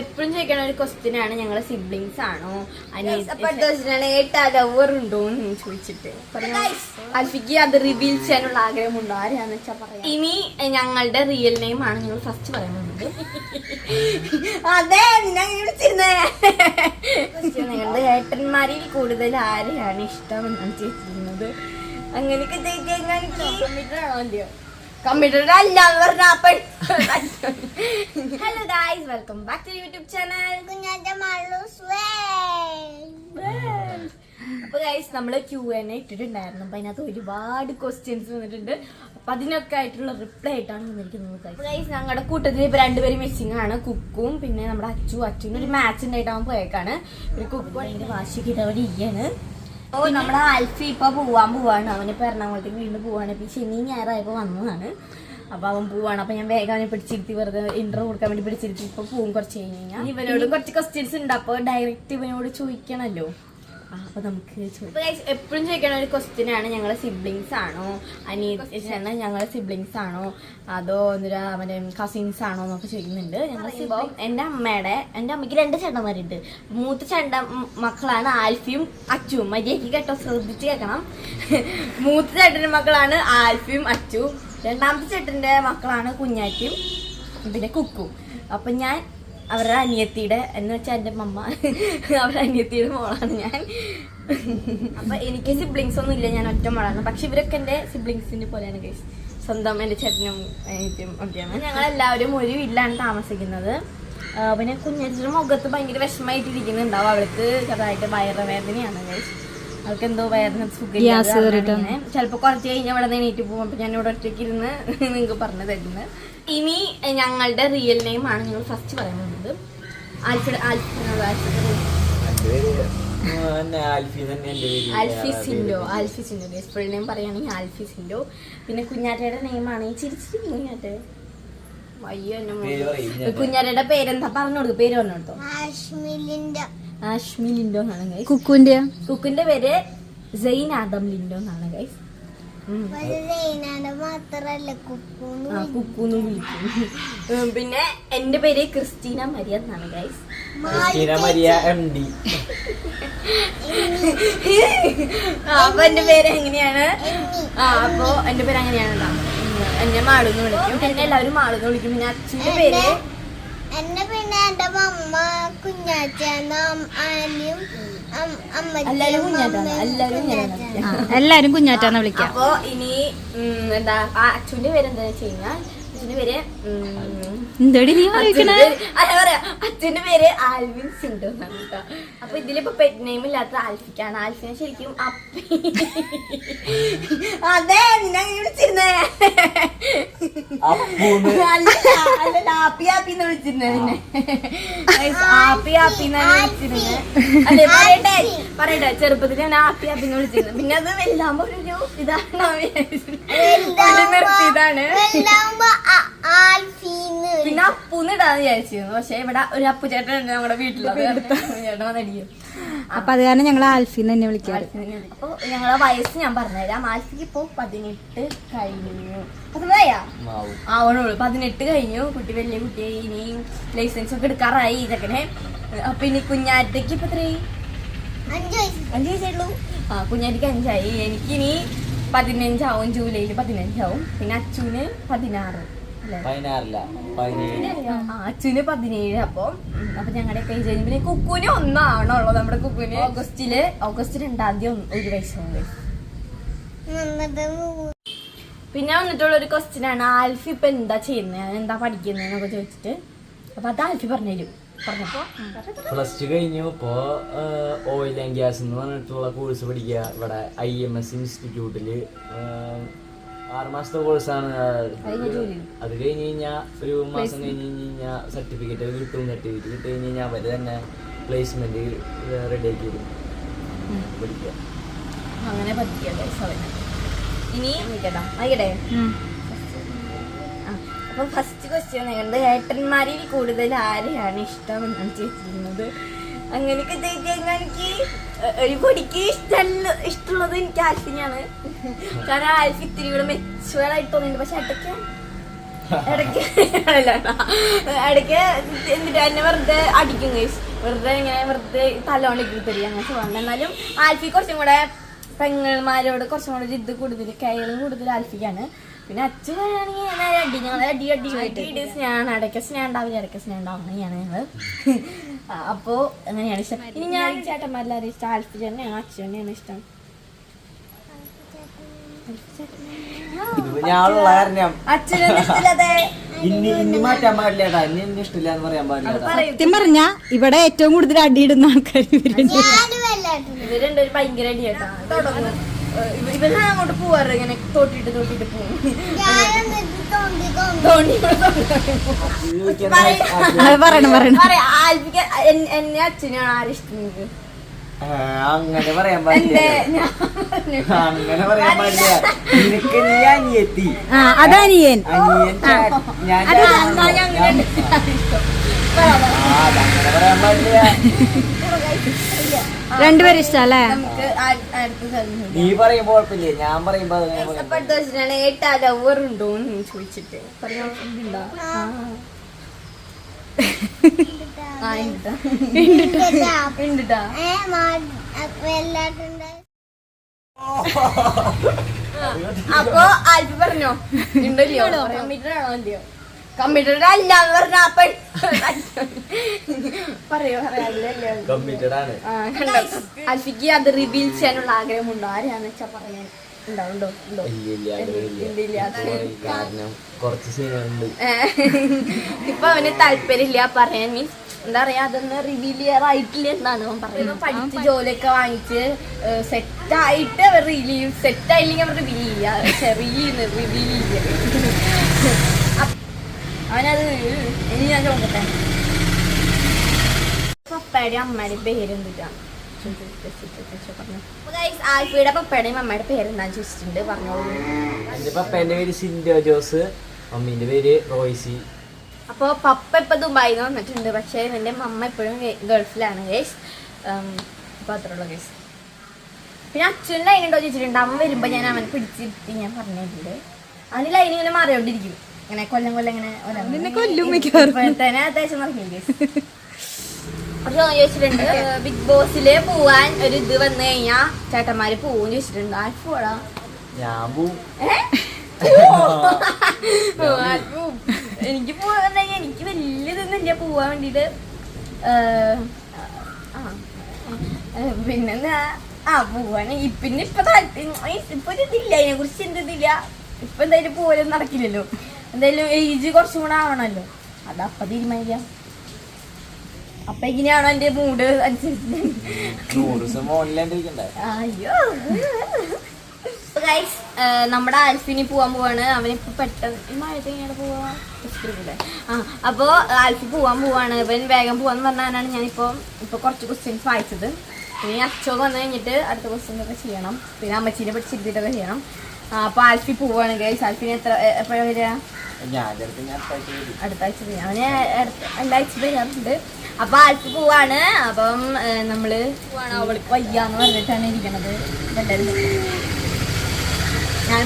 എപ്പോഴും ചോദിക്കണ ഒരു ക്വസ്റ്റ്യൻ ആണ്? ഞങ്ങളെ സിബ്ലിങ്സ് ആണോ ഉണ്ടോ എന്ന് ചോദിച്ചിട്ട്. അൽഫിക്ക് അത് റിവീൽ ചെയ്യാനുള്ള ആഗ്രഹമുണ്ടോ? ആരെയാന്ന് വെച്ചാ പറയാം. ഇനി ഞങ്ങളുടെ റിയൽ നെയിം ആണ് ഞങ്ങൾ ഫസ്റ്റ് പറയുന്നത് അതെ വിളിച്ചിരുന്നേ. നിങ്ങളുടെ ഏട്ടന്മാരിൽ കൂടുതൽ ആരെയാണ് ഇഷ്ടം എന്നാണ് ചോദിച്ചിരുന്നത്. അങ്ങനെയൊക്കെ ചോദിക്കാൻ അല്ലയോ? കമ്പ്യൂട്ടർ അല്ല എന്ന് പറഞ്ഞ hello guys welcome back to YouTube channel അപ്പൊ ഗൈസ് നമ്മൾ ക്യൂ എൻ ഇട്ടിട്ടുണ്ടായിരുന്നു. അപ്പൊ അതിനകത്ത് ഒരുപാട് ക്വസ്റ്റ്യൻസ് വന്നിട്ടുണ്ട്. അപ്പൊ അതിനൊക്കെ ആയിട്ടുള്ള റിപ്ലൈ ആയിട്ടാണ് വന്നിരിക്കുന്നത് ഗൈസ് ഞങ്ങളുടെ കൂട്ടത്തിൽ ഇപ്പൊ രണ്ടുപേരും മിസ്സിംഗ് ആണ്. കുക്കും പിന്നെ നമ്മുടെ അച്ചു അച്ചുവിന് ഒരു മാച്ച് ഉണ്ടായിട്ടാവാൻ പോയേക്കാണ്. ഒരു കുക്കും അതിന്റെ വാശിക്ക് അവിടെ ഇരിക്കാണ് ഓ നമ്മുടെ ആൽഫി ഇപ്പൊ പോവാൻ പോവാണ്. അവനിപ്പോ എറണാകുളത്തേക്ക് വീണ്ടും പോവാണ്. ഇപ്പൊ ശനി ഞായറായപ്പോ വന്നതാണ്. അപ്പൊ അവൻ പോവാണ്. അപ്പൊ ഞാൻ വേഗം അവനെ പിടിച്ചിരുത്തി വെറുതെ ഇന്റർവ്യൂ കൊടുക്കാൻ വേണ്ടി പിടിച്ചിരുത്തി. ഇപ്പൊ പോവും കുറച്ച് കഴിഞ്ഞ് കഴിഞ്ഞാൽ ഇവനോട് കുറച്ച് ക്വസ്റ്റ്യൻസ് ഉണ്ട്. അപ്പൊ ഡയറക്റ്റ് ഇവനോട് ചോദിക്കണല്ലോ. അപ്പൊ നമുക്ക് എപ്പോഴും ചോദിക്കണ ഒരു ക്വസ്റ്റ്യൻ ആണ് ഞങ്ങളെ സിബ്ലിങ്സ് ആണോ? അനിയത്തിയാണ് ഞങ്ങളെ സിബ്ലിങ്സ് ആണോ? അതോ അവന്റെ കസിൻസ് ആണോ എന്നൊക്കെ ചോദിക്കുന്നുണ്ട്. ഞങ്ങൾ എന്റെ അമ്മയുടെ എന്റെ അമ്മയ്ക്ക് രണ്ട് ചേട്ടന്മാരുണ്ട്. മൂത്ത ചേട്ട മക്കളാണ് ആൽഫിയും അച്ചുവും. മര്യാദയ്ക്ക് കേട്ടോ ശ്രദ്ധിച്ച് കേൾക്കണം. മൂത്ത ചേട്ടന്റെ മക്കളാണ് ആൽഫിയും അച്ചു. രണ്ടാമത്തെ ചേട്ടന്റെ മക്കളാണ് കുഞ്ഞാറ്റിയും പിന്നെ കുക്കും. അപ്പൊ ഞാൻ അവരുടെ അനിയത്തിയുടെ എന്ന് വെച്ചാൽ എന്റെ മമ്മ. അവരുടെ അനിയത്തിയുടെ മോളാണ് ഞാൻ. അപ്പൊ എനിക്ക് സിബ്ലിങ്സ് ഒന്നും ഇല്ല ഞാൻ ഒറ്റ മോളാണ്. പക്ഷെ ഇവരൊക്കെ എന്റെ സിബ്ലിങ്സിന്റെ പോലെയാണ് കേസ് സ്വന്തം എന്റെ ചേട്ടനും അനിയത്തിയും ഒക്കെയാണ്. ഞങ്ങളെല്ലാവരും ഒരു വീട്ടിലാണ് താമസിക്കുന്നത്. പിന്നെ കുഞ്ഞരിച്ചിയുടെ മുഖത്ത് ഭയങ്കര വിഷമമായിട്ടിരിക്കുന്നുണ്ടാവും. അവൾക്ക് ചെറുതായിട്ട് വയറുവേദനയാണ് ഗൈസ് അവൾക്ക് എന്തോ വേദന സുഖം ചിലപ്പോ കുറച്ച് കഴിഞ്ഞ അവിടെ നിന്ന് എണീറ്റ് പോകും. അപ്പൊ ഞാൻ ഇവിടെ ഒറ്റയ്ക്ക് ഇരുന്ന് നിങ്ങൾക്ക് പറഞ്ഞു തരുന്നത്. ഇനി ഞങ്ങളുടെ റിയൽ നെയിം ആണ് ഞങ്ങൾ ഫസ്റ്റ് പറയുന്നത്. ഫുൾ നെയിം പറയുകയാണെങ്കിൽ ആൽഫിസിൻഡോ പിന്നെ കുഞ്ഞാറ്റയുടെ നെയിമാണ് ഈ ചിരിച്ചിരി കുഞ്ഞാറ്റ. അയ്യോ. കുഞ്ഞാറ്റയുടെ പേരെന്താ? പറഞ്ഞു കൊടുക്കും. പേര് പറഞ്ഞു കൊടുത്തോ. ആഷ്മിലിന്റെ ആഷ്മി ലിൻഡോ എന്നാണ് ഗൈസ് കുക്കുന്റെ? കുക്കിന്റെ പേര് സെയിൻ ആദം ലിൻഡോ എന്നാണ് ഗൈസ് കുക്കൂന്ന് വിളിക്കും. പിന്നെ എന്റെ പേര് ക്രിസ്റ്റീന മരിയ എന്നാണ് guys Christina Maria M D അപ്പൊ എന്റെ പേര് എങ്ങനെയാണ്? ആ അപ്പോ എന്റെ പേര് അങ്ങനെയാണ് എന്നെ മാളൂന്ന് വിളിക്കും. എന്നെ എല്ലാവരും മാളൂന്ന് വിളിക്കും. പിന്നെ അച്ഛന്റെ പേര് എന്നെ പിന്നെ എന്റെ അമ്മ ആലിയും എല്ലാരും കുഞ്ഞാറ്റാന്ന് വിളിക്കാം. അപ്പൊ ഇനി എന്താ ആ അച്ഛന്റെ പേര് എന്താ വെച്ച് കഴിഞ്ഞാൽ അച്ഛന്റെ പേര് പേര്- അല്ല പറയാ. അച്ഛന്റെ പേര് ആൽവിൻ സിന്ധു എന്നാണ് കേട്ടോ. അപ്പൊ ഇതിലിപ്പോ പെറ്റ് നെയിം ഇല്ലാത്ത ആൽഫിക്കാണ്. ആൽഫിനെ ശരിക്കും അപ്പി. അതെ നിന്നെ വിളിച്ചിരുന്നേ. അല്ല അല്ല ആപ്പി ആപ്പി എന്ന് ആപ്പി ആപ്പി എന്നാണ് വിളിച്ചിരുന്നത് പറയട്ടെ പറയട്ടെ. ചെറുപ്പത്തിൽ ഞാൻ ആപ്പി ആപ്പി എന്ന് വിളിച്ചിരുന്നു. പിന്നെ അത് വലുതാകുമ്പോ ഒരു ഇതാണ് നിർത്തിയതാണ് പിന്നെ അപ്പൂന്ന് ഇടാന്ന് വിചാരിച്ചിരുന്നു. പക്ഷെ ഇവിടെ ഒരു അപ്പു ചേട്ടൻ ഉണ്ട് നമ്മുടെ ചേട്ടൻ വന്നടിക്കും അപ്പൊ അത് കാരണം ഞങ്ങൾ ആൽഫിന്ന് തന്നെ വിളിക്കാറ്. അപ്പൊ ഞങ്ങളെ വയസ്സ് ഞാൻ പറഞ്ഞുതരാം. ആൽഫിക്ക് ഇപ്പൊ പതിനെട്ട് കഴിഞ്ഞു. പതിനായാ ആവണുള്ളൂ. പതിനെട്ട് കഴിഞ്ഞു. കുട്ടി വലിയ കുട്ടിയായി ഇനിയും ലൈസൻസ് ഒക്കെ എടുക്കാറായി ഇതൊക്കെ. അപ്പൊ ഇനി കുഞ്ഞാറ്റയ്ക്ക് ഇപ്പൊ എത്രയായി? അഞ്ച് വയസ്സ്. അഞ്ച് വയസ്സായിട്ടുള്ളൂ ആ കുഞ്ഞാറ്റയ്ക്ക് അഞ്ചായി. എനിക്കിനി പതിനഞ്ചാവും ജൂലൈയിൽ പതിനഞ്ചാവും. പിന്നെ അച്ചുവിന് പതിനാറ്. പതിനാറില്ല പതിനേഴ്. അച്ഛന് പതിനേഴ് അപ്പൊ. അപ്പൊ ഞങ്ങളുടെ പേജ് പിന്നെ കുക്കുന് ഒന്നാണുള്ളൂ നമ്മുടെ കുക്കുന് ഓഗസ്റ്റിൽ. ഓഗസ്റ്റ് രണ്ടാം തീയതി ഒന്ന് ഒരു വയസ്സുണ്ട് പിന്നെ വന്നിട്ടുള്ള ഒരു ക്വസ്റ്റ്യൻ ആണ് ആൽഫി ഇപ്പൊ എന്താ ചെയ്യുന്നത് എന്താ പഠിക്കുന്നത് എന്നൊക്കെ ചോദിച്ചിട്ട്. അപ്പൊ അത് ആൽഫി പറഞ്ഞു. പ്ലസ് ടു കഴിഞ്ഞു ഇപ്പോ ഓയിൽ ആൻഡ് ഗ്യാസ് എന്ന് പറഞ്ഞിട്ടുള്ള കോഴ്സ് പഠിക്കുക ഇവിടെ ഐ എം എസ് ഇൻസ്റ്റിറ്റ്യൂട്ടിൽ ആറ് മാസത്തെ കോഴ്സാണ് അത് കഴിഞ്ഞ് കഴിഞ്ഞാൽ ഒരു മാസം കഴിഞ്ഞ് കഴിഞ്ഞാൽ സർട്ടിഫിക്കറ്റ് കിട്ടും സർട്ടിഫിക്കറ്റ് കിട്ടി കഴിഞ്ഞ് കഴിഞ്ഞാൽ അവർ തന്നെ പ്ലേസ്മെന്റ് റെഡി ആക്കി തരും. അങ്ങനെ അവന് ഇനി ആയിക്കട്ടെ. അപ്പൊ ഫസ്റ്റ് ക്വസ്റ്റ്യൻ നിങ്ങളുടെ ഏട്ടന്മാരിൽ കൂടുതൽ ആരെയാണ് ഇഷ്ടം എന്നാണ് ചോദിച്ചിരുന്നത്. അങ്ങനെയൊക്കെ ചോദിച്ചാൽ എനിക്ക് ഒരു പൊടിക്ക് ഇഷ്ടമല്ല ഇഷ്ടമുള്ളത് എനിക്ക് ആൽഫിനെയാണ്. കാരണം ആൽഫി ഇത്തിരി കൂടെ മെച്ചുവേർഡ് ആയിട്ട് തോന്നിയിട്ടുണ്ട്. പക്ഷെ ഇടയ്ക്ക് ഇടയ്ക്ക് ഇടയ്ക്ക് എന്നിട്ട് എന്നെ വെറുതെ അടിക്കും ഗൈസ് വെറുതെ ഇങ്ങനെ വെറുതെ തലോണ്ടിക്ക് തരിക അങ്ങനെ പോകണം എന്നാലും ആൽഫി കുറച്ചും കൂടെ പെങ്ങന്മാരോട് കുറച്ചും കൂടെ ഒരു ഇത് കൂടുതൽ കയറും കൂടുതൽ ആൽഫിക്കാണ്. പിന്നെ അച്ഛൻ പറയുകയാണെങ്കിൽ ഞാൻ അടി ഞങ്ങൾ അടി അടി അടി സ്നേഹമാണ്. ഇടയ്ക്ക് സ്നേഹം ഉണ്ടാവില്ല ഇടയ്ക്ക് സ്നേഹം ഉണ്ടാവുന്നതാണ് ഞങ്ങൾ അപ്പോൾ അങ്ങനെയാണ് ഇഷ്ടം. ഇനി ഞാൻ ചേട്ടന്മാരെല്ലാവരും ഇഷ്ടം ആൽഫി ചേട്ടനെ അച്ഛൻ തന്നെയാണ് ഇഷ്ടം സത്യം പറഞ്ഞ ഇവിടെ ഏറ്റവും കൂടുതൽ അടിയിടുന്ന ആൾക്കാർ ഇവരുണ്ട് ഇവരുണ്ട് ഒരു ഭയങ്കര അടിയാട്ടാ. തുടങ്ങും. ഇവർ അങ്ങോട്ട് പോവാറ് ഇങ്ങനെ തോട്ടിട്ട് തോട്ടിട്ട് പോകും പറയണം പറയണം. എന്നെ അച്ഛനെയാണ് ആരിഷ്ടം അങ്ങനെ പറയാൻ പാടില്ല. അങ്ങനെ പറയാൻ പാടില്ല. നിനക്ക് നീ അനിയത്തി. ആ അതനിയൻ അനിയൻ. ഞാൻ അതങ്ങനെ പറയാൻ പാടില്ല. രണ്ടുപേരും ഇഷ്ടല്ലേ? നീ പറയുമ്പോ കുഴപ്പമില്ലേ? ഞാൻ പറയുമ്പോ ഏട്ടാ ലവർ ഉണ്ടോ എന്ന് ചോദിച്ചിട്ട് പറയാ അപ്പൊ ആൽഫി പറഞ്ഞോ? ഉണ്ടല്ലോ കമ്പ്യൂട്ടർ ആണോ അല്ലയോ കമ്പ്യൂട്ടർ അല്ല എന്ന് പറഞ്ഞ അപ്പൊ പറയോ പറയാല്ലേ ആൽഫിക്ക് അത് റിവീൽ ചെയ്യാനുള്ള ആഗ്രഹമുണ്ടോ? ആരാന്ന് വെച്ചാ പറയാൻ. ഇപ്പൊ അവന് താല്പര്യമില്ല. പറയാൻ മീൻസ് എന്താ പറയാ അതൊന്ന് റിവീൽ ചെയ്യാറായിട്ടില്ല എന്നാണ് അവൻ പറയുന്നത്. പഠിച്ച് ജോലിയൊക്കെ വാങ്ങിച്ച് സെറ്റ് ആയിട്ട് അവർ റിലീവ് സെറ്റ് ആയില്ലെങ്കിൽ അവർ റിവീൽ പക്ഷെ റിവീൽ റിവീൽ ചെയ്യുക അവനത് ഇനി ഞാൻ ചോദിക്കട്ടെ? പപ്പയുടെ അമ്മയുടെ പേരെന്തിട്ടാണ് ആൽഫയുടെ പപ്പയുടെയും അമ്മയുടെ പേരെന്താന്ന് ചോദിച്ചിട്ടുണ്ട് പറഞ്ഞോളൂ. എന്റെ പപ്പേന്റെ പേര് സിൻഡോ ജോസ് മമ്മീന്റെ പേര് റോയ്സി. അപ്പോൾ പപ്പ ഇപ്പൊ ദുബായിൽ നിന്ന് വന്നിട്ടുണ്ട് പക്ഷേ എന്റെ മമ്മ ഇപ്പോഴും ഗൾഫിലാണ് ഗേസ് അപ്പോൾ അത്രയുള്ള ഗേസ് പിന്നെ അച്ഛൻ ലൈൻ ഉണ്ടോ ചോദിച്ചിട്ടുണ്ട്. അമ്മ വരുമ്പോൾ ഞാൻ അവനെ പിടിച്ചിരുത്തി ഞാൻ പറഞ്ഞിട്ടുണ്ട്. അതിന് ലൈൻ ഇങ്ങനെ മാറിയോണ്ടിരിക്കും ഇങ്ങനെ കൊല്ലം കൊല്ലം ഇങ്ങനെ ഒലം. കൊല്ലും മിക്കവാറും. ഇപ്പോഴത്തേനെ അത്യാവശ്യം നടക്കും ഗേസ് പക്ഷെ ചോദിച്ചിട്ടുണ്ട്. ബിഗ് ബോസിലെ പോവാൻ ഒരു ഇത് വന്നു കഴിഞ്ഞാ ചേട്ടന്മാര് പോവും ചോദിച്ചിട്ടുണ്ട്. ആർക്ക് പോടാ ഞാൻ പോവും. എനിക്ക് പോവാൻ എനിക്ക് വലിയതൊന്നുമില്ല പോവാൻ വേണ്ടിട്ട് പിന്നെന്താ? ആ പോവാൻ. പിന്നെ ഇപ്പൊ ഇപ്പൊ ഒരു ഇതില്ല. അതിനെ കുറിച്ച് എന്തില്ല ഇപ്പൊ എന്തായാലും പോലും നടക്കില്ലല്ലോ. എന്തായാലും ഏജ് കുറച്ചും കൂടെ ആവണല്ലോ. അതപ്പൊ തീരുമാനിക്കാം. അപ്പൊ ഇങ്ങനെയാണോ എന്റെ മൂഡ് അനുസരിച്ച്? അയ്യോ. ഗൈസ് നമ്മുടെ ആൽഫിനി പോവാൻ പോവാണ്. അവനിപ്പോ പെട്ടെന്ന് ഈ മഴയത്ത് എങ്ങനെയാണ് പോവാ? ആ അപ്പോ ആൽഫി പോവാൻ പോവാണ്. ഇവൻ വേഗം പോവാന്ന് പറഞ്ഞാലാണ് ഞാനിപ്പോ ഇപ്പൊ കുറച്ച് ക്വസ്റ്റ്യൻസ് വായിച്ചത്. ഇനി അച്ചോ വന്നു കഴിഞ്ഞിട്ട് അടുത്ത ക്വസ്റ്റ്യൻ ഒക്കെ ചെയ്യണം. പിന്നെ അമ്മച്ചീനെ പഠിച്ചിരുത്തിട്ടൊക്കെ ചെയ്യണം. അപ്പോൾ അപ്പൊ ആൽഫി പോവാണ് ഗൈസ് ആൽഫിനെ എത്ര എപ്പോഴാണ് വരിക? അടുത്ത ആഴ്ച അവന് വരാറുണ്ട്. അപ്പൊ ആൾക്ക് പോവാണ്. അപ്പം നമ്മൾ പോവാണ്? അവൾക്ക് വയ്യാന്ന് പറഞ്ഞിട്ടാണ് ഇരിക്കണത്. ഞാൻ